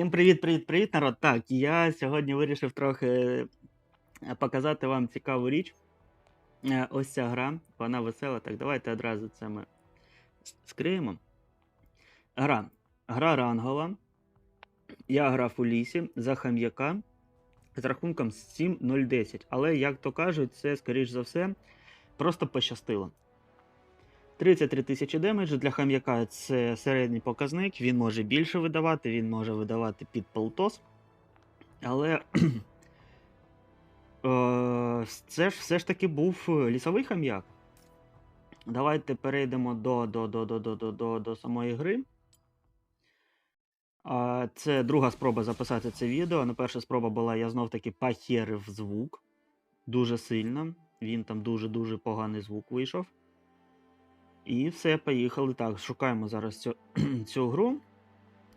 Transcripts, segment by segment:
Всім привіт-привіт-привіт, народ. Так, я сьогодні вирішив трохи е, показати вам цікаву річ. Е, Ось ця гра, вона весела. Так, давайте одразу це ми скриємо. Гра. Гра рангова. Я грав у лісі за хам'яка з рахунком 7-0-10. Але, як то кажуть, це, скоріш за все, просто пощастило. 33 тисячі демеджу для хам'яка це середній показник. Він може більше видавати, він може видавати під полтос. Але е, це ж все ж таки був лісовий хам'як. Давайте перейдемо до, до, до, до, до, до, до, до самої гри. Це друга спроба записати це відео. Ну, перша спроба була, я знов таки похерив звук. Дуже сильно. Він там дуже-дуже поганий звук вийшов. І все, поїхали. Так, шукаємо зараз цю, цю гру.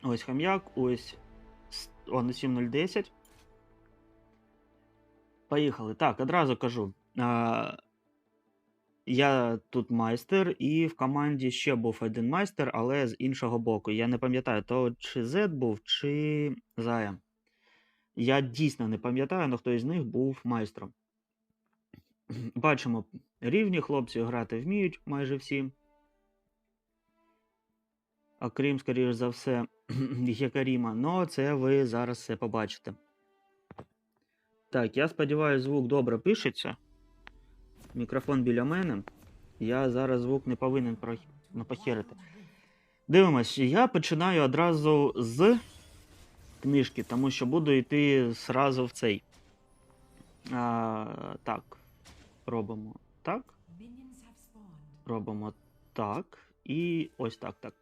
Ось хам'як, ось о, на 7010. Поїхали. Так, одразу кажу. А, я тут майстер, і в команді ще був один майстер, але з іншого боку. Я не пам'ятаю, то чи Z був, чи Зая. Я дійсно не пам'ятаю, але хто із них був майстром. Бачимо, рівні хлопці грати вміють майже всі. Окрім, скоріш за все, Якаріма. Ну, це ви зараз все побачите. Так, я сподіваюся, звук добре пишеться. Мікрофон біля мене. Я зараз звук не повинен похерити. Дивимось, я починаю одразу з книжки, тому що буду йти зразу в цей. А, так. Робимо так. Робимо так. І ось так, так.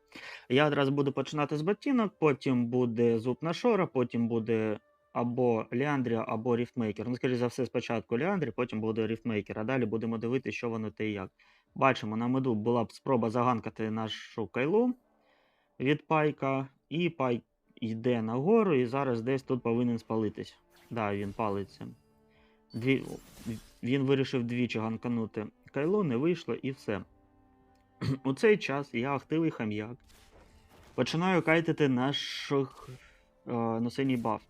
Я одразу буду починати з ботинок, потім буде зуб на шора, потім буде або Ліандрія, або Ріфтмейкер. Ну, скоріше за все, спочатку Ліандрі, потім буде Ріфтмейкер, а далі будемо дивитися, що воно те і як. Бачимо, на меду була б спроба заганкати нашу кайлу від пайка, і пайк йде нагору, і зараз десь тут повинен спалитись. Да, він палиться. Дві... Він вирішив двічі ганканути кайло, не вийшло і все. У цей час я ахтивий хам'як. Починаю кайтити наших е, носиній баф.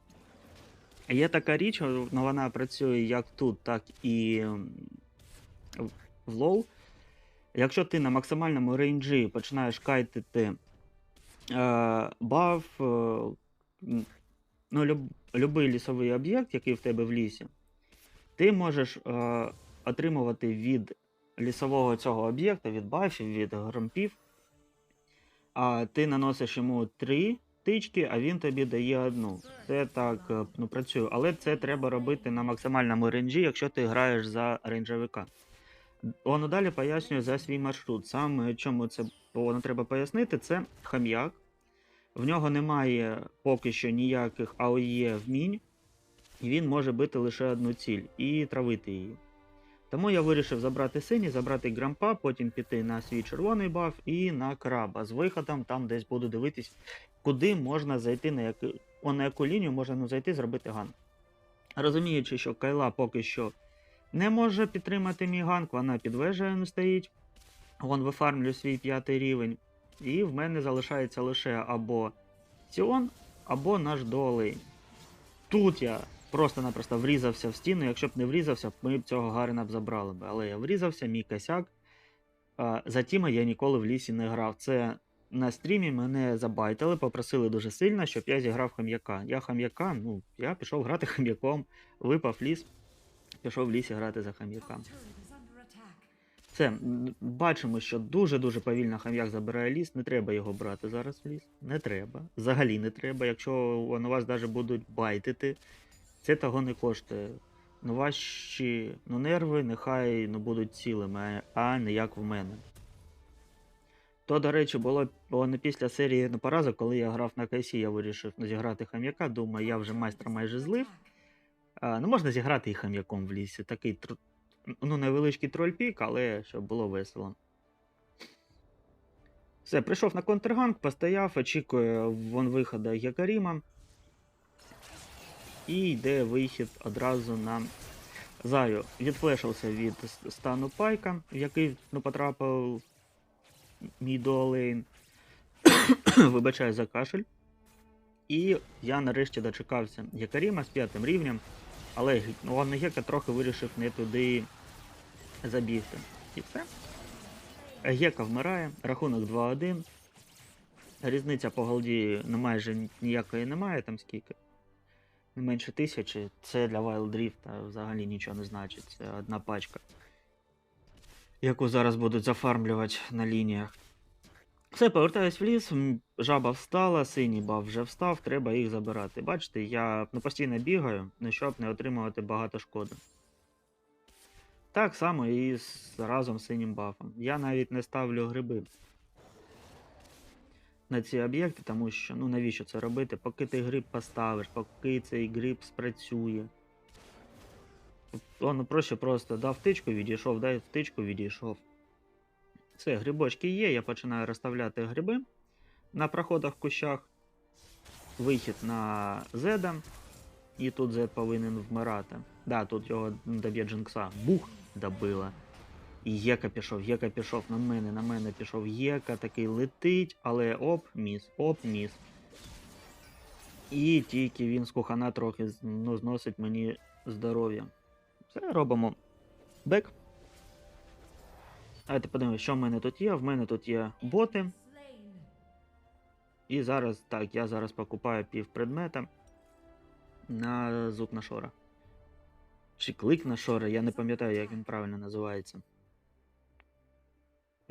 Є така річ, ну вона працює як тут, так і в- лоу. Якщо ти на максимальному рейнджі починаєш кайтити е, баф, е, ну, люб, любий лісовий об'єкт, який в тебе в лісі, ти можеш е, отримувати від лісового цього об'єкта, від бафів, від громпів. А ти наносиш йому три тички, а він тобі дає одну. Це так е, ну, працює. Але це треба робити на максимальному рейнджі, якщо ти граєш за рейнджовика. Воно далі пояснює за свій маршрут. Саме чому це воно треба пояснити, це хам'як. В нього немає поки що ніяких АОЄ вмінь, і він може бити лише одну ціль і травити її. Тому я вирішив забрати синій, забрати грампа, потім піти на свій червоний баф і на краба. З виходом там десь буду дивитись, куди можна зайти, на яку, на яку лінію можна ну, зайти, зробити ган. Розуміючи, що Кайла поки що не може підтримати мій ганк, вона під вежею стоїть. Вон вифармлю свій п'ятий рівень. І в мене залишається лише або Сіон, або наш долей. Тут я просто-напросто врізався в стіну. Якщо б не врізався, ми б цього Гарина б забрали б. Але я врізався, мій косяк. За Тіма я ніколи в лісі не грав. Це на стрімі мене забайтили, попросили дуже сильно, щоб я зіграв хам'яка. Я хам'яка, ну, я пішов грати хам'яком, випав ліс, пішов в лісі грати за хам'яка. Це бачимо, що дуже-дуже повільно хам'як забирає ліс. Не треба його брати зараз в ліс. Не треба. Взагалі не треба. Якщо на вас навіть будуть байтити, це того не коштує. Ну, ваші ну, нерви нехай ну, будуть цілими, а не як в мене. То, до речі, було, було не після серії ну, поразок, коли я грав на кайсі, я вирішив ну, зіграти хам'яка. Думаю, я вже майстра майже злив. А, ну, можна зіграти і хам'яком в лісі. Такий ну, невеличкий трольпік, але щоб було весело. Все, прийшов на контрганк, постояв, очікує вон виходу Якаріма. І йде вихід одразу на Заю. Відфлешився від стану пайка, в який ну, потрапив мій дуалейн. Вибачаю за кашель. І я нарешті дочекався Якаріма з п'ятим рівнем, але г- ну, Гека трохи вирішив не туди забігти. І все. Гека вмирає, рахунок 2-1. Різниця по голді ну, майже ніякої немає, там скільки. Не менше тисячі. Це для Wild Rift взагалі нічого не значить. Це одна пачка. Яку зараз будуть зафармлювати на лініях. Все, повертаюсь в ліс, жаба встала, синій баф вже встав, треба їх забирати. Бачите, я ну, постійно бігаю, ну, щоб не отримувати багато шкоди. Так само і з разом з синім бафом. Я навіть не ставлю гриби на ці об'єкти, тому що ну навіщо це робити? Поки ти гриб поставиш, поки цей гриб спрацює. Воно проще просто дав втичку, відійшов, дав втичку, відійшов. Все, грибочки є, я починаю розставляти гриби на проходах в кущах. Вихід на Зеда. І тут Зед повинен вмирати. Да, тут його доб'є Джинкса. Бух! Добила. І Єка пішов, Єка пішов на мене, на мене пішов Єка, такий летить, але оп, міс, оп, міс. І тільки він з кухана трохи ну, зносить мені здоров'я. Все, робимо бек. Давайте подивимося, що в мене тут є. В мене тут є боти. І зараз, так, я зараз покупаю пів предмета на зуб на шора. Чи клик на шора, я не пам'ятаю, як він правильно називається.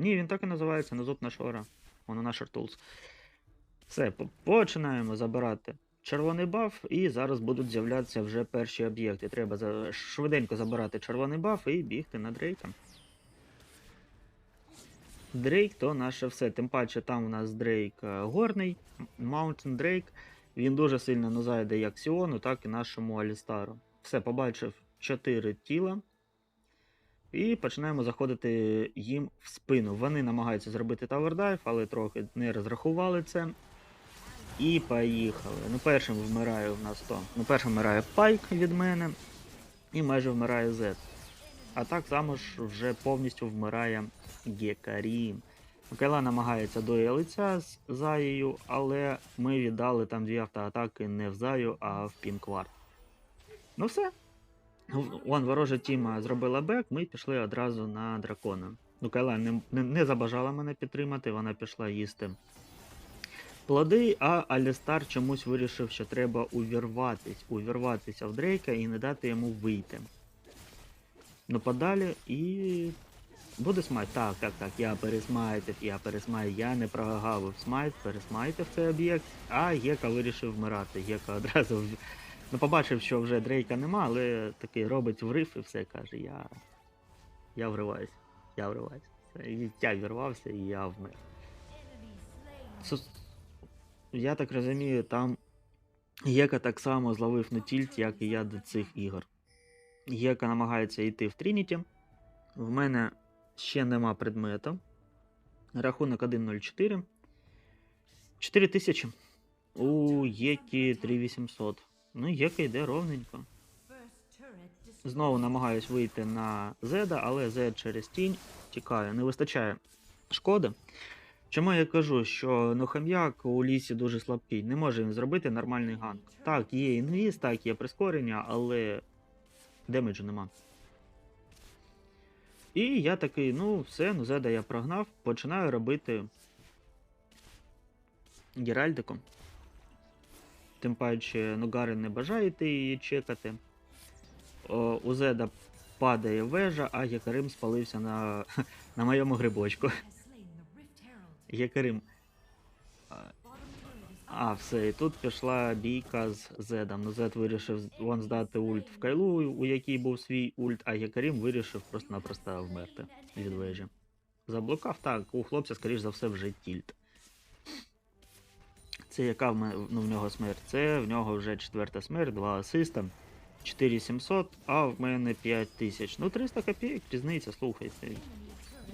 Ні, він так і називається на зуб на шора. Воно на Tools. Все, починаємо забирати червоний баф, і зараз будуть з'являтися вже перші об'єкти. Треба швиденько забирати червоний баф і бігти на Дрейка. Дрейк то наше все. Тим паче там у нас Дрейк е, горний, Mountain Дрейк. Він дуже сильно ну, зайде як Сіону, так і нашому Алістару. Все, побачив 4 тіла. І починаємо заходити їм в спину. Вони намагаються зробити тавердайв, але трохи не розрахували це. І поїхали. Ну, першим вмирає в нас то. Ну, першим вмирає Пайк від мене. І майже вмирає Зет. А так само ж вже повністю вмирає Гекарім. Кайла намагається дуелитися з Заєю, але ми віддали там дві автоатаки не в Заю, а в Пінквар. Ну все. Ну, Вон ворожа тіма зробила бек, ми пішли одразу на дракона. Ну, Кайла не, не, не забажала мене підтримати, вона пішла їсти плоди, а Алістар чомусь вирішив, що треба увірватись, увірватися в Дрейка і не дати йому вийти. Ну подалі і. Буде смайт. Так, так, так. Я пересмайтив, я пересмайтив, я не прогавив смайт, пересмайтив цей об'єкт, а Єка вирішив вмирати. Єка одразу ну, побачив, що вже Дрейка нема, але такий робить врив і все каже, я. Я вриваюсь, я вриваюсь. І я вірвався, і я вмер. Сус- Я так розумію, там Єка так само зловив на тільт, як і я до цих ігор. Єка намагається йти в Трініті. В мене ще нема предмета. Рахунок 1.04. 4 тисячі. У Єкі 3800. Ну, Єка йде ровненько. Знову намагаюсь вийти на Зеда, але Зед через тінь тікає. Не вистачає шкоди. Чому я кажу, що ну хам'як у лісі дуже слабкий, не може він зробити нормальний ганк. Так, є інвіз, так, є прискорення, але демеджу нема. І я такий, ну все, ну Зеда я прогнав, починаю робити Геральдику. Тим паче, ну не бажає її чекати. У Зеда падає вежа, а Якарим спалився на, на моєму грибочку. Якарим. А, все, і тут пішла бійка з Зедом. Ну, Зед вирішив вон здати ульт в Кайлу, у якій був свій ульт, а Якарім вирішив просто-напросто вмерти від вежі. Заблукав, так, у хлопця, скоріш за все, вже тільт. Це яка в, ну, в нього смерть? Це в нього вже четверта смерть, два асиста, 4700, а в мене 5000. Ну, 300 копійок, різниця, слухайте.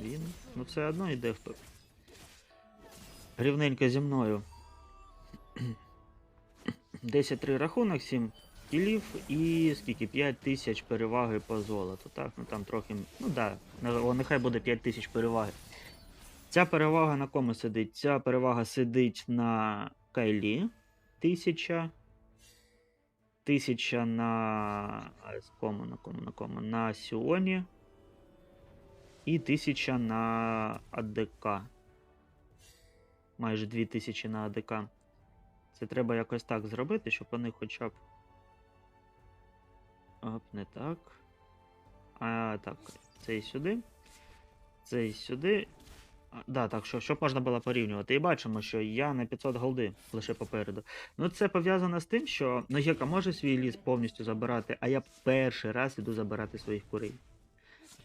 Він ну, все одно йде в топ. Рівненько зі мною. 10-3 рахунок, 7 кілів і скільки 5 тисяч переваги по золоту. Так, ну там трохи. Ну да, о, нехай буде 5 тисяч переваги. Ця перевага на кому сидить? Ця перевага сидить на Кайлі. 1000. 1000 на кому, на кому, на кому? На Сіоні. І 1000 на АДК. Майже 2000 на АДК. Це треба якось так зробити, щоб вони хоча б. Оп, не так. А, так, цей сюди. Цей сюди. Да, так, що, щоб можна було порівнювати. І бачимо, що я на 500 голди лише попереду. Ну, це пов'язано з тим, що Ногека може свій ліс повністю забирати, а я перший раз іду забирати своїх курей.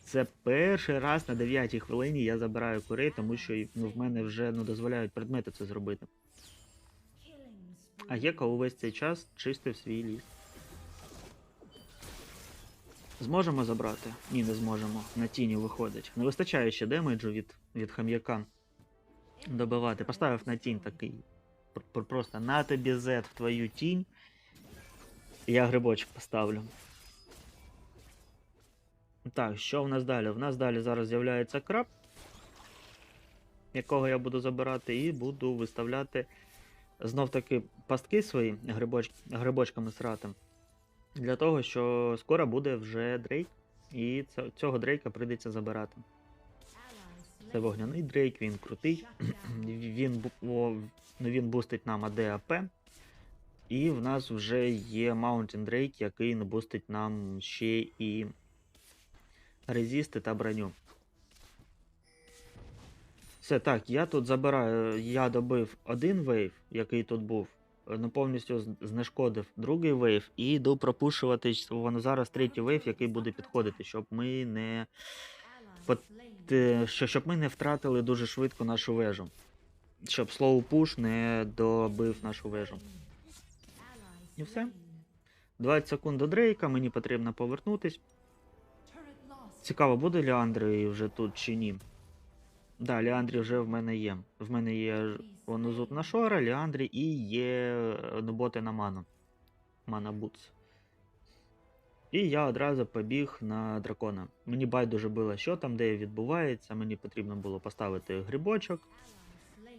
Це перший раз на 9 хвилині я забираю курей, тому що ну, в мене вже ну, дозволяють предмети це зробити. А Гека увесь цей час чистив свій ліс. Зможемо забрати? Ні, не зможемо. На тіні виходить. Не вистачає ще демеджу від, від хам'яка добивати. Поставив на тінь такий. пр- пр- Просто на тобі Z в твою тінь. Я грибочок поставлю. Так, що в нас далі? В нас далі зараз з'являється краб, якого я буду забирати, і буду виставляти знов таки пастки свої грибоч... грибочками срати. Для того, що скоро буде вже дрейк, і цього дрейка прийдеться забирати. Це вогняний дрейк, він крутий. він, о, ну, він бустить нам АДАП. І в нас вже є Mountain Drake, який не бустить нам ще і резисти та броню. Все так, я тут забираю, я добив один вейв, який тут був, ну повністю знешкодив другий вейв і йду пропушувати воно зараз третій вейв, який буде підходити, щоб ми не щоб ми не втратили дуже швидко нашу вежу. Щоб slow push не добив нашу вежу. І все. 20 секунд до Дрейка, мені потрібно повернутись. Цікаво, буде Ліандрі вже тут чи ні. Да, Ліандрі вже в мене є. В мене є ж- воно зуб на шора, Ліандрі і є е, боти на ману. Мана Бутс. І я одразу побіг на дракона. Мені байдуже було, що там, де відбувається. Мені потрібно було поставити грибочок,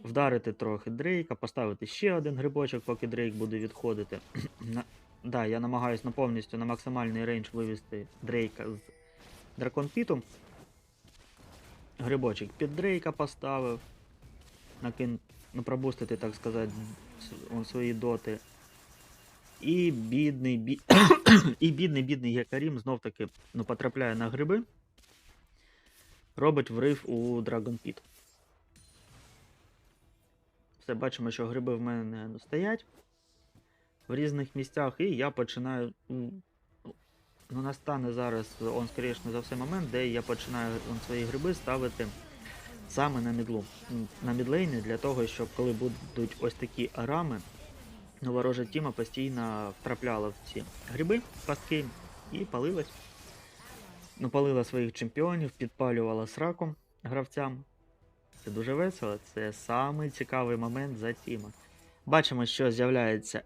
вдарити трохи Дрейка, поставити ще один грибочок, поки Дрейк буде відходити. на... Да, я намагаюся на повністю на максимальний рейндж вивести Дрейка з Дракон Піту. Грибочок під Дрейка поставив. Накин... Ну, пробустити, так сказати, свої доти. І бідний, бі... і бідний, бідний Якарім знов таки ну, потрапляє на гриби. Робить врив у Dragon Pit. Все, бачимо, що гриби в мене ну, стоять в різних місцях, і я починаю. м, Ну, настане зараз, он, скоріше за все, момент, де я починаю он, свої гриби ставити саме на мідлу. На мідлейні для того, щоб коли будуть ось такі арами, ну, ворожа тіма постійно втрапляла в ці гриби, пастки і палилась. Ну, палила своїх чемпіонів, підпалювала сраку гравцям. Це дуже весело. Це самий цікавий момент за тіма. Бачимо, що з'являється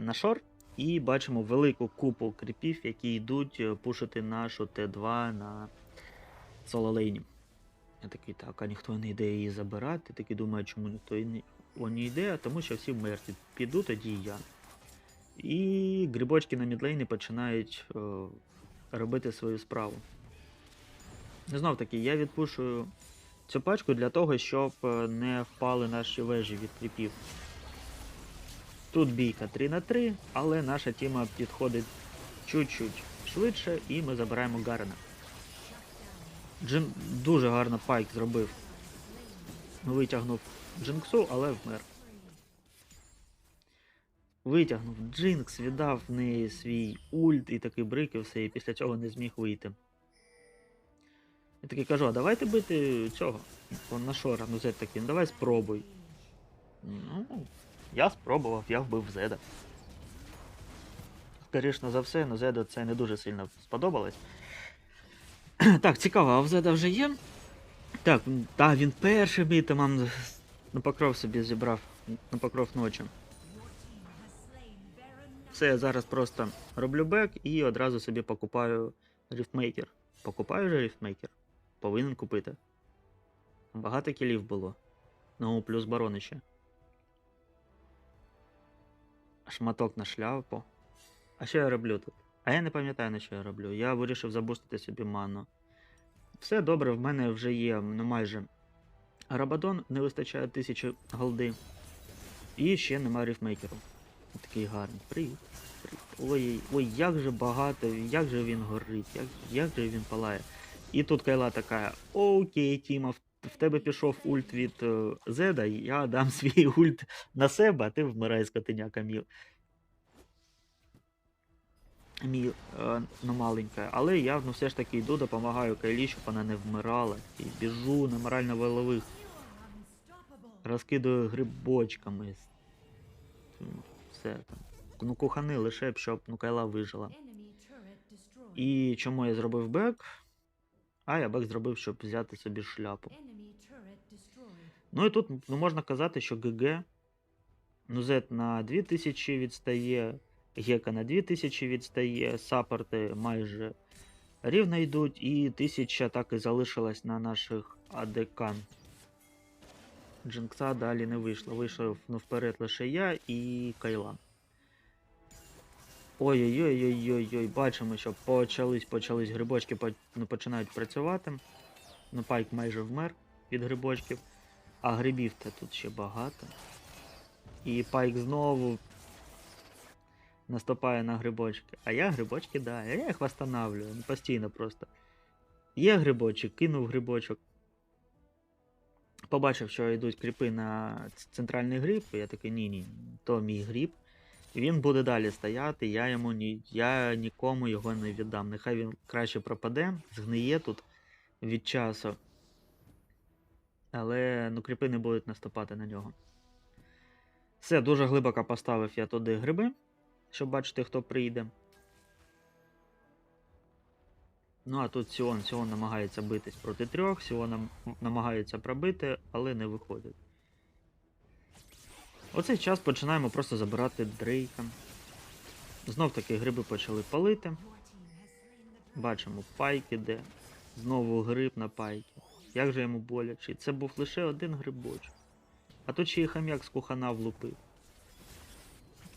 на шор, і бачимо велику купу кріпів, які йдуть е, пушити нашу Т2 на соло лейні. Я такий, так, а ніхто не йде її забирати. Такий думаю, чому ніхто і не, о, не йде, тому що всі мертві. Піду тоді я. І грибочки на мідлейні починають е, робити свою справу. Знов таки, я відпушую цю пачку для того, щоб е, не впали наші вежі від кріпів. Тут бійка 3 на 3, але наша тіма підходить чуть-чуть швидше, і ми забираємо Гарена. Джин дуже гарно пайк зробив. Витягнув Джинксу, але вмер. Витягнув Джинкс, віддав в неї свій ульт і такий брик і все, і після цього не зміг вийти. Я такий кажу, а давайте бити цього. На шора, ну Зед такий, ну давай спробуй. Ну, я спробував, я вбив Зеда. Скоріше за все, но Зеду це не дуже сильно сподобалось. Так, цікаво, а в Зеда вже є? Так, та він першим ітемом на покров собі зібрав на покров ночі. Все, я зараз просто роблю бек і одразу собі покупаю ріфтмейкер. Покупаю же ріфтмейкер. Повинен купити. Багато кілів було. Ну, плюс барони ще. шматок на шляпу. А що я роблю тут? А я не пам'ятаю, на що я роблю. Я вирішив забустити собі ману. Все добре, в мене вже є ну, майже Рабадон, не вистачає тисячі голди. І ще немає рифмейкеру. Такий гарний. Привіт. Ой, ой, як же багато, як же він горить, як, як же він палає. І тут Кайла така: Окей, Тіма, в, тебе пішов ульт від е, Зеда, я дам свій ульт на себе, а ти вмирай скотиняка мій. Мій, е, ну маленька. Але я ну, все ж таки йду, допомагаю Кайлі, щоб вона не вмирала. І біжу на морально волових. Розкидаю грибочками. Все там. Ну, кухани лише б, щоб ну, Кайла вижила. І чому я зробив бек? А я бек зробив, щоб взяти собі шляпу. Ну і тут ну, можна казати, що ГГ. Ну, Z на 2000 відстає, Гека на 2000 відстає, саппорти майже рівно йдуть, і 1000 так і залишилась на наших АДК. Джинкса далі не вийшло. Вийшов ну, вперед лише я і Кайла. Ой-ой-ой-ой-ой-ой, бачимо, що почались, почались грибочки, ну, починають працювати. Ну, пайк майже вмер від грибочків. А грибів-то тут ще багато. І пайк знову наступає на грибочки. А я грибочки, да, я їх восстанавливаю, ну, постійно просто. Є грибочок, кинув грибочок. Побачив, що йдуть кріпи на центральний гриб, я такий, ні-ні, то мій гриб. І він буде далі стояти, я йому ні, я нікому його не віддам. Нехай він краще пропаде, згниє тут від часу. Але ну, кріпи не будуть наступати на нього. Все, дуже глибоко поставив я туди гриби, щоб бачити, хто прийде. Ну, а тут Сіон, Сіон намагається битись проти трьох, Сіон нам- намагається пробити, але не виходить. Оцей час починаємо просто забирати Дрейка. Знов таки гриби почали палити. Бачимо, пайк іде. Знову гриб на пайки. Як же йому боляче. Це був лише один грибочок. А тут ще й хам'як з кухана влупив.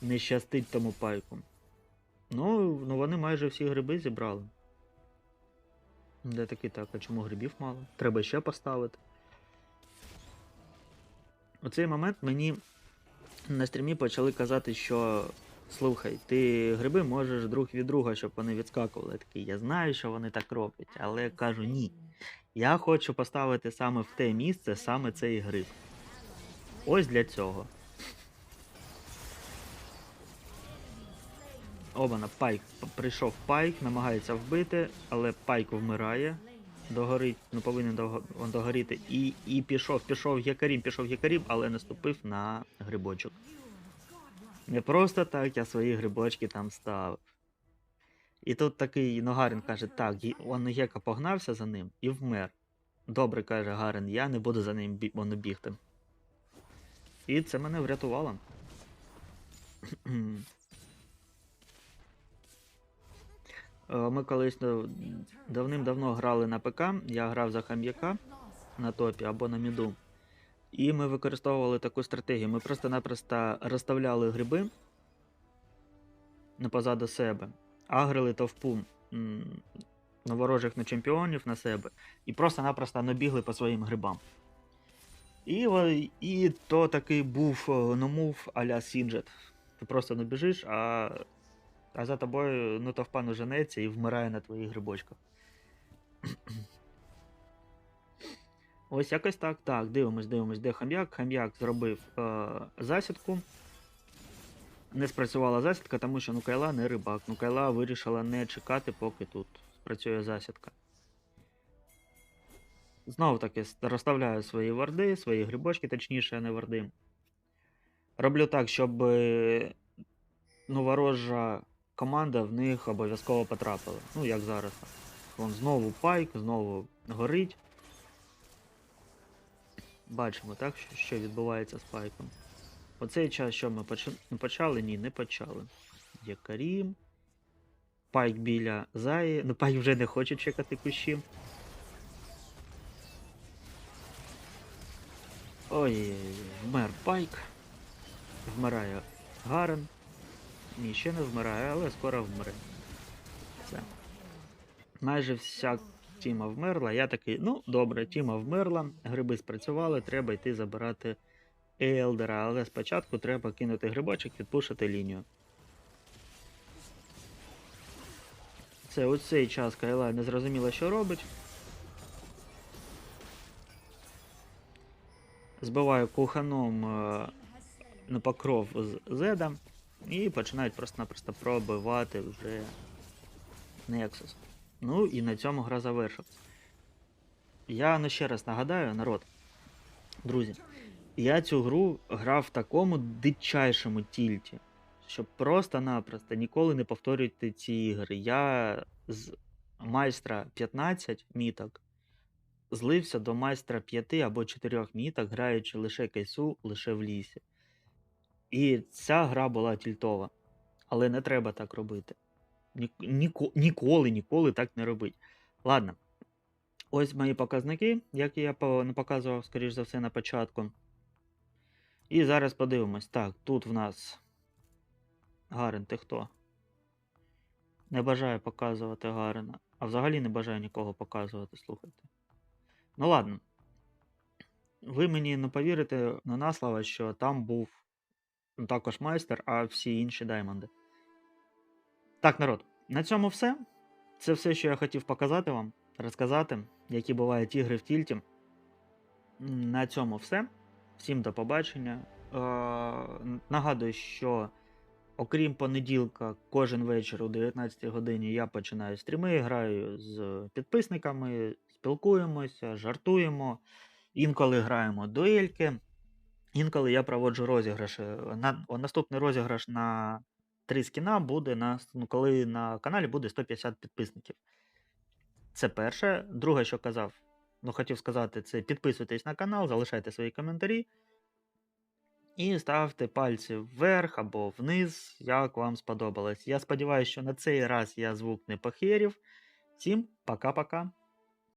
Не щастить тому пайку. Ну, ну вони майже всі гриби зібрали. Де такий так, а чому грибів мало? Треба ще поставити. У цей момент мені на стрімі почали казати, що слухай, ти гриби можеш друг від друга, щоб вони відскакували. Я такий, я знаю, що вони так роблять, але кажу ні. Я хочу поставити саме в те місце саме цей гриб. Ось для цього. Обана, пайк. Прийшов пайк, намагається вбити, але пайк вмирає. Догорить, ну повинен дого- догоріти. І, і пішов, пішов якарім, пішов якарім, але наступив на грибочок. Не просто так я свої грибочки там ставив. І тут такий Ногарин каже: так, он Гека погнався за ним і вмер. Добре, каже Гарин, я не буду за ним бі- бігти. І це мене врятувало. Ми колись давним-давно грали на ПК, я грав за хам'яка на топі або на міду. І ми використовували таку стратегію. Ми просто-напросто розставляли гриби позаду себе, агрили товпу на ворожих на чемпіонів на себе, і просто-напросто набігли по своїм грибам. І, і то такий був е, номув а-ля Сінджет. Ти просто не біжиш, а, а за тобою ну, товпа не женеться і вмирає на твоїх грибочках. Ось якось так. Так, дивимось, дивимось, де хам'як. Хам'як зробив е, засідку. Не спрацювала засідка, тому що ну Кайла не рибак. Ну Кайла вирішила не чекати, поки тут спрацює засідка. Знову таки розставляю свої варди, свої грибочки, точніше, а не варди. Роблю так, щоб е, ну, ворожа команда в них обов'язково потрапила. Ну, як зараз. Вон знову пайк, знову горить. Бачимо, так, що, відбувається з пайком. Оцей час, що ми почали? Ні, не почали. Є Карім. Пайк біля Заї. Ну, пайк вже не хоче чекати кущі. Ой, вмер пайк. Вмирає Гарен. Ні, ще не вмирає, але скоро вмре. Все. Майже вся Тіма вмерла. Я такий, ну, добре, Тіма вмерла, гриби спрацювали, треба йти забирати Елдера, але спочатку треба кинути грибочок, відпушити лінію. Це у цей час Кайла не зрозуміла, що робить. Збиваю куханом е, на покров з Зеда і починають просто-напросто пробивати вже Nexus. Ну і на цьому гра завершилась. Я ну, ще раз нагадаю, народ, друзі, я цю гру грав в такому дичайшому тільті, що просто-напросто ніколи не повторюйте ці ігри. Я з майстра 15 міток злився до майстра 5 або 4 міток, граючи лише кейсу, лише в лісі. І ця гра була тільтова. Але не треба так робити. Ніко- ніколи, ніколи так не робить. Ладно. Ось мої показники, які я показував, скоріш за все, на початку. І зараз подивимось. Так, тут в нас. Гарен, ти хто? Не бажаю показувати Гарена. А взагалі не бажаю нікого показувати, слухайте. Ну ладно. Ви мені не повірите на наслова, що там був також майстер, а всі інші даймонди. Так, народ, на цьому все. Це все, що я хотів показати вам, розказати, які бувають ігри в тільті. На цьому все. Всім до побачення. Е, нагадую, що окрім понеділка, кожен вечір о 19 годині я починаю стріми, граю з підписниками, спілкуємося, жартуємо. Інколи граємо дуельки. Інколи я проводжу розіграші. На, наступний розіграш на три скіна буде на, ну, коли на каналі буде 150 підписників. Це перше. Друге, що казав, ну хотів сказати, це підписуйтесь на канал, залишайте свої коментарі. І ставте пальці вверх або вниз, як вам сподобалось. Я сподіваюся, що на цей раз я звук не похерів. Всім пока-пока.